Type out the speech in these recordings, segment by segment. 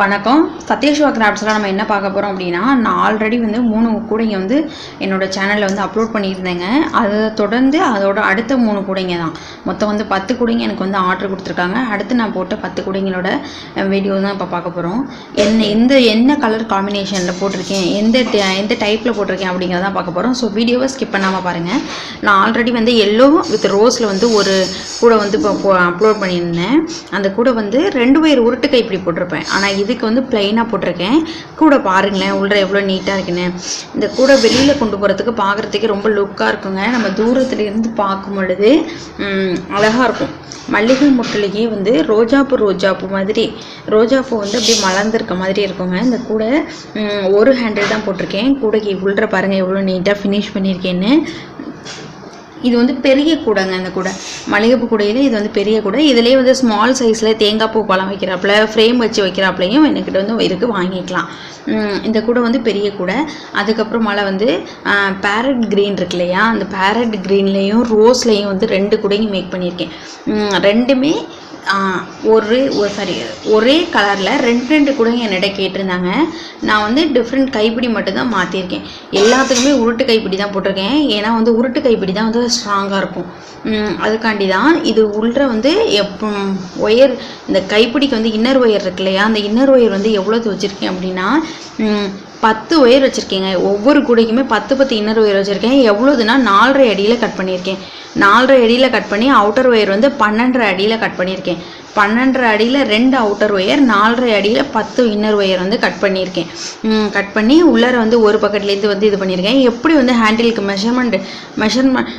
வணக்கம். சத்யேஷ்வா கிராஃப்ட்ஸில் நம்ம என்ன பார்க்க போகிறோம் அப்படின்னா நான் ஆல்ரெடி வந்து மூணு கூடைங்க வந்து என்னோடய சேனலில் வந்து அப்லோட் பண்ணியிருந்தேங்க. அதை தொடர்ந்து அதோட அடுத்த மூணு கூடைங்க தான். மொத்தம் வந்து பத்து கூடைங்க எனக்கு வந்து ஆர்டர் கொடுத்துருக்காங்க. அடுத்து நான் போட்ட பத்து கூடைங்களோட வீடியோ தான் இப்போ பார்க்க போகிறோம் என்ன எந்த என்ன கலர் காம்பினேஷனில் போட்டிருக்கேன்? எந்த எந்த டைப்பில் போட்டிருக்கேன் அப்படிங்கிறத பார்க்க போகிறோம் ஸோ வீடியோவை ஸ்கிப் பண்ணாமல் பாருங்கள் நான் ஆல்ரெடி வந்து எல்லோ வித் ரோஸில் வந்து ஒரு கூடை வந்து இப்போ அப்லோட் பண்ணியிருந்தேன். அந்த கூடை வந்து ரெண்டு பேர் உருட்டுக்கை இப்படி போட்டிருப்பேன். ஆனால் இதுக்கு வந்து பிளைனாக போட்டிருக்கேன். கூடை பாருங்களேன் உள்ள எவ்வளோ நீட்டாக இருக்குன்னு. இந்த கூடை வெளியில் கொண்டு போகிறதுக்கு பார்க்குறதுக்கு ரொம்ப லுக்காக இருக்குங்க. நம்ம தூரத்துலேருந்து பார்க்கும் பொழுது அழகாக இருக்கும். மல்லிகை முட்டிலேயே வந்து ரோஜாப்பூ ரோஜாப்பூ மாதிரி ரோஜாப்பூ வந்து அப்படியே மலர்ந்துருக்க மாதிரி இருக்குங்க. இந்த கூடை ஒரு ஹேண்டில் தான் போட்டிருக்கேன். கூடைக்கு உள்ள பாருங்கள் எவ்வளோ நீட்டாக ஃபினிஷ் பண்ணியிருக்கேன்னு. இது வந்து பெரிய கூடைங்க இந்த கூடை. மளிகைப்பூ கூடையில இது வந்து பெரிய கூடை. இதுலேயே வந்து ஸ்மால் சைஸில் தேங்காய் பூ பழம் வைக்கிறாப்புல ஃப்ரேம் வச்சு வைக்கிறாப்புலையும் என்கிட்ட வந்து இருக்குது வாங்கிக்கலாம். இந்த கூடை வந்து பெரிய கூடை. அதுக்கப்புறமால வந்து பேரட் க்ரீன் இருக்கு இல்லையா அந்த பேரட் க்ரீன்லேயும் ரோஸ்லேயும் வந்து ரெண்டு கூடையும் மேக் பண்ணியிருக்கேன். ரெண்டுமே ஒரு ஒரு சாரி ஒரே கலரில் ரெண்டு ரெண்டு கூட என்னிட்ட கேட்டிருந்தாங்க. நான் வந்து டிஃப்ரெண்ட் கைப்பிடி மட்டும்தான் மாற்றிருக்கேன் எல்லாத்துக்குமே உருட்டு கைப்பிடி தான் போட்டிருக்கேன். ஏன்னா வந்து உருட்டு கைப்பிடி தான் வந்து ஸ்ட்ராங்காக இருக்கும். அதுக்காண்டி தான் இது உள்ள வந்து எப்போ ஒயர் இந்த கைப்பிடிக்கு வந்து இன்னர் ஒயர் இருக்கு இல்லையா? அந்த இன்னர் ஒயர் வந்து எவ்வளோ வச்சுருக்கேன் அப்படின்னா பத்து ஒயர் வச்சுருக்கேங்க. ஒவ்வொரு கூடைக்குமே பத்து பத்து இன்னர் ஒயர் வச்சுருக்கேன். எவ்வளோதுன்னா நாலரை அடியில் கட் பண்ணியிருக்கேன். நாலரை அடியில் கட் பண்ணி அவுட்டர் ஒயர் வந்து பன்னெண்டரை அடியில் கட் பண்ணியிருக்கேன். பன்னெண்டரை அடியில் ரெண்டு அவுட்டர் ஒயர் நாலரை அடியில் பத்து இன்னர் ஒயர் வந்து கட் பண்ணியிருக்கேன். கட் பண்ணி உள்ளார வந்து ஒரு பக்கத்துலேருந்து வந்து இது பண்ணியிருக்கேன். எப்படி வந்து ஹேண்டிலுக்கு மெஷர்மெண்ட் மெஷர்மெண்ட்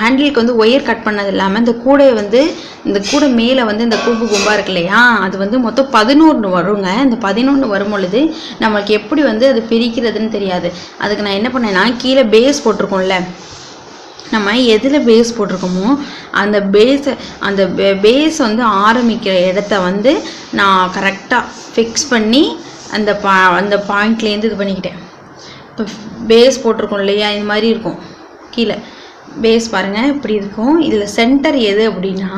ஹேண்டிலுக்கு வந்து ஒயர் கட் பண்ணது இல்லாமல் இந்த கூடையை வந்து இந்த கூடை மேலே வந்து இந்த கூம்பு கும்பாக இருக்கு இல்லையா? அது வந்து மொத்தம் பதினொன்று வருங்க. இந்த பதினொன்று வரும் பொழுது நம்மளுக்கு எப்படி வந்து அது பிரிக்கிறதுன்னு தெரியாது. அதுக்கு நான் என்ன பண்ணேன்னா கீழே பேஸ் போட்டிருக்கோம்ல நம்ம எதில் பேஸ் போட்டிருக்கோமோ அந்த பேஸை அந்த பேஸ் வந்து ஆரம்பிக்கிற இடத்த வந்து நான் கரெக்டாக ஃபிக்ஸ் பண்ணி அந்த பா அந்த பாயிண்ட்லேருந்து இது பண்ணிக்கிட்டேன். இப்போ பேஸ் போட்டிருக்கோம் இல்லையா? இது மாதிரி இருக்கும். கீழே. பேஸ் பாருங்கள் இப்படி இருக்கும். இதில் சென்டர் எது அப்படின்னா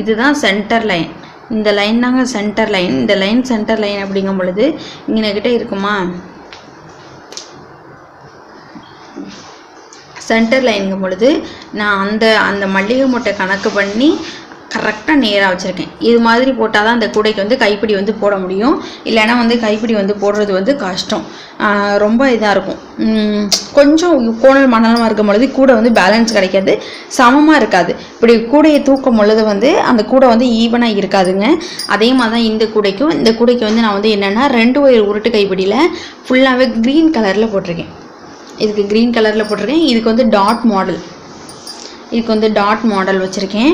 இதுதான் சென்டர் லைன் இந்த லைன் தாங்க சென்டர் லைன் இந்த லைன் சென்டர் லைன் அப்படிங்கும் பொழுது இங்கனக்கிட்ட இருக்குமா? சென்டர் லைனுங்கும் பொழுது நான் அந்த அந்த மல்லிகை மூட்டை கணக்கு பண்ணி கரெக்டாக நேராக வச்சுருக்கேன். இது மாதிரி போட்டால் தான் அந்த கூடைக்கு வந்து கைப்பிடி வந்து போட முடியும். இல்லைன்னா வந்து கைப்பிடி வந்து போடுறது வந்து கஷ்டம். ரொம்ப இதாக இருக்கும். கொஞ்சம் கோணல் மணலமாக இருக்கும் பொழுது கூடை வந்து பேலன்ஸ் கிடைக்காது. சமமாக இருக்காது. இப்படி கூடையை தூக்கும் பொழுது வந்து அந்த கூடை வந்து ஈவனாக இருக்காதுங்க. அதே மாதிரி தான் இந்த கூடைக்கும். இந்த கூடைக்கு வந்து நான் வந்து என்னென்னா ரெண்டு ஒயர் உருட்டு கைப்பிடியில் ஃபுல்லாகவே க்ரீன் கலரில் போட்டிருக்கேன். இதுக்கு க்ரீன் கலரில் போட்டிருக்கேன். இதுக்கு வந்து டாட் மாடல் இதுக்கு வந்து டாட் மாடல் வச்சுருக்கேன்.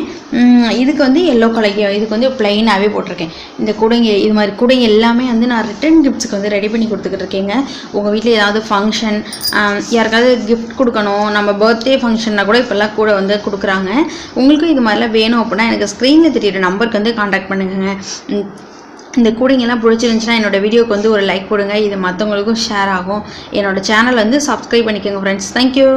இதுக்கு வந்து எல்லோ கலர் இதுக்கு வந்து ப்ளைனாகவே போட்டிருக்கேன். இந்த கூடைங்க இது மாதிரி கூடைங்க எல்லாமே வந்து நான் ரிட்டன் கிஃப்ட்ஸ்க்கு வந்து ரெடி பண்ணி கொடுத்துக்கிட்டு இருக்கேங்க. உங்கள் வீட்டில் ஏதாவது ஃபங்க்ஷன் யாருக்காவது கிஃப்ட் கொடுக்கணும் நம்ம பர்த்டே ஃபங்க்ஷன்னா கூட இப்போல்லாம் கூட வந்து கொடுக்குறாங்க. உங்களுக்கும் இது மாதிரிலாம் வேணும் அப்படின்னா எனக்கு ஸ்க்ரீனில் தெரியுற நம்பருக்கு வந்து காண்டாக்ட் பண்ணுங்க இந்த கூடைங்கெல்லாம் பிடிச்சிருந்துச்சுன்னா என்னோட வீடியோக்கு வந்து ஒரு லைக் போடுங்க இது மற்றவங்களுக்கும் ஷேர் ஆகும். என்னோடய சேனல் வந்து சப்ஸ்கிரைப் பண்ணிக்கோங்க ஃப்ரெண்ட்ஸ் தேங்க்யூ